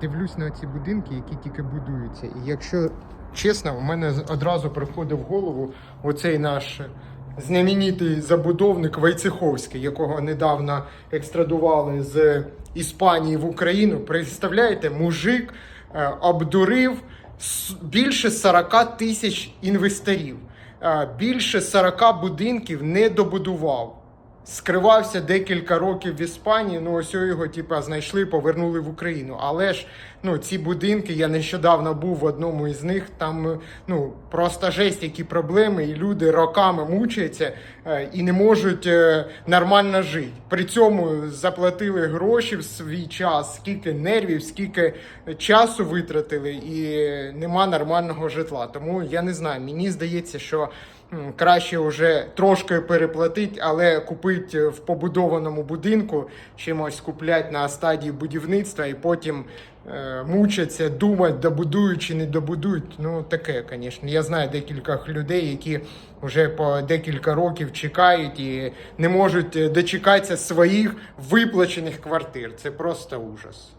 дивлюсь на ці будинки, які тільки будуються. І якщо чесно, у мене одразу приходив в голову оцей наш знаменитий забудовник Войцеховський, якого недавно екстрадували з Іспанії в Україну. Представляєте, мужик е, обдурив більше 40 тисяч інвесторів, Е, більше 40 будинків не добудував. Скривався декілька років в Іспанії. Ну ось його типа знайшли, повернули в Україну. Але ж ну ці будинки, я нещодавно був в одному із них. Там ну просто жесть, які проблеми, і люди роками мучаються е, і не можуть е, нормально жити. При цьому заплатили гроші в свій час, скільки нервів, скільки часу витратили, і нема нормального житла. Тому я не знаю. Мені здається, що. Краще вже трошки переплатити, але купити в побудованому будинку, чимось куплять на стадії будівництва і потім е, мучаться, думати, добудують чи не добудують. Ну таке, звісно. Я знаю декілька людей, які вже по декілька років чекають і не можуть е, дочекатися своїх виплачених квартир. Це просто ужас.